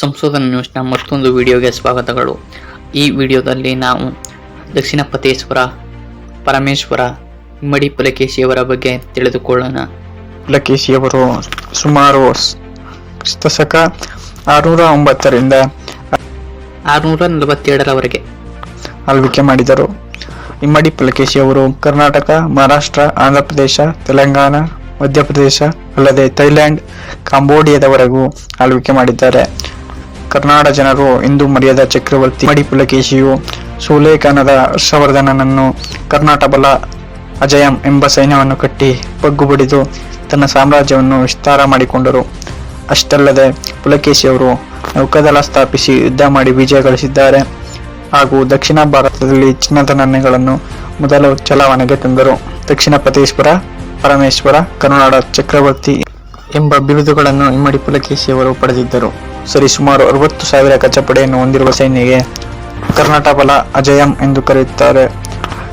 ಸಂಶೋಧನಾ ನ್ಯೂಸ್ನ ಮತ್ತೊಂದು ವಿಡಿಯೋಗೆ ಸ್ವಾಗತಗಳು. ಈ ವಿಡಿಯೋದಲ್ಲಿ ನಾವು ದಕ್ಷಿಣ ಪತೇಶ್ವರ ಪರಮೇಶ್ವರ ಇಮ್ಮಡಿ ಪುಲಕೇಶಿಯವರ ಬಗ್ಗೆ ತಿಳಿದುಕೊಳ್ಳೋಣ. ಪುಲಕೇಶಿಯವರು ಸುಮಾರು ದಶಕ ಆರುನೂರ ಒಂಬತ್ತರಿಂದ ಆರುನೂರ ನಲವತ್ತೇಳರವರೆಗೆ ಆಳ್ವಿಕೆ ಮಾಡಿದರು. ಇಮ್ಮಡಿ ಪುಲಕೇಶಿಯವರು ಕರ್ನಾಟಕ ಮಹಾರಾಷ್ಟ್ರ ಆಂಧ್ರಪ್ರದೇಶ ತೆಲಂಗಾಣ ಮಧ್ಯಪ್ರದೇಶ ಅಲ್ಲದೆ ಥೈಲ್ಯಾಂಡ್ ಕಾಂಬೋಡಿಯಾದವರೆಗೂ ಆಳ್ವಿಕೆ ಮಾಡಿದ್ದಾರೆ. ಕರ್ನಾಡ ಜನರು ಇಂದು ಮರ್ಯಾದ ಚಕ್ರವರ್ತಿ ಮಡಿಪುಲಕೇಶಿಯು ಪುಲಕೇಶಿಯು ಸೂಲೇಖಾನದ ಹರ್ಷವರ್ಧನನನ್ನು ಕರ್ನಾಟ ಬಲ ಅಜಯಂ ಎಂಬ ಸೈನ್ಯವನ್ನು ಕಟ್ಟಿ ಬಗ್ಗು ಬಡಿದು ತನ್ನ ಸಾಮ್ರಾಜ್ಯವನ್ನು ವಿಸ್ತಾರ ಮಾಡಿಕೊಂಡರು. ಅಷ್ಟಲ್ಲದೆ ಪುಲಕೇಶಿಯವರು ನೌಕಾದಳ ಸ್ಥಾಪಿಸಿ ಯುದ್ಧ ಮಾಡಿ ವಿಜಯ ಗಳಿಸಿದ್ದಾರೆ. ಹಾಗೂ ದಕ್ಷಿಣ ಭಾರತದಲ್ಲಿ ಚಿನ್ನದ ನಾಣ್ಯಗಳನ್ನು ಮೊದಲು ಚಲಾವಣೆಗೆ ತಂದರು. ದಕ್ಷಿಣ ಪತೇಶ್ವರ ಪರಮೇಶ್ವರ, ಕರುನಾಡ ಚಕ್ರವರ್ತಿ ಎಂಬ ಬಿರುದುಗಳನ್ನು ಇಮ್ಮಡಿ ಪುಲಕೇಶಿಯವರು ಪಡೆದಿದ್ದರು. ಸರಿ, ಸುಮಾರು ಅರವತ್ತು ಸಾವಿರ ಕಚ್ಚಪಡೆಯನ್ನು ಹೊಂದಿರುವ ಸೈನ್ಯಗೆ ಕರ್ನಾಟಕ ಬಲ ಅಜಯಂ ಎಂದು ಕರೆಯುತ್ತಾರೆ.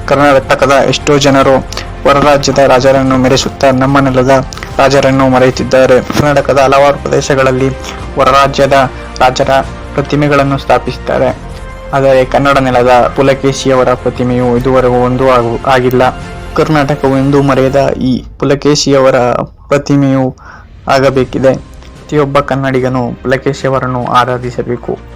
ಕರ್ನಾಟಕದ ಎಷ್ಟೋ ಜನರು ಹೊರರಾಜ್ಯದ ರಾಜರನ್ನು ಮೆರೆಸುತ್ತಾ ನಮ್ಮ ನೆಲದ ರಾಜರನ್ನು ಮರೆಯುತ್ತಿದ್ದಾರೆ. ಕರ್ನಾಟಕದ ಹಲವಾರು ಪ್ರದೇಶಗಳಲ್ಲಿ ಹೊರರಾಜ್ಯದ ರಾಜರ ಪ್ರತಿಮೆಗಳನ್ನು ಸ್ಥಾಪಿಸುತ್ತಾರೆ. ಆದರೆ ಕನ್ನಡ ನೆಲದ ಪುಲಕೇಶಿಯವರ ಪ್ರತಿಮೆಯು ಇದುವರೆಗೂ ಒಂದು ಆಗು, ಆಗಿಲ್ಲ. ಕರ್ನಾಟಕವು ಎಂದೂ ಮರೆಯದ ಈ ಪುಲಕೇಶಿಯವರ ಪ್ರತಿಮೆಯು ಆಗಬೇಕಿದೆ. ಪ್ರತಿಯೊಬ್ಬ ಕನ್ನಡಿಗನು ಪುಲಕೇಶಿಯವರನ್ನು ಆರಾಧಿಸಬೇಕು.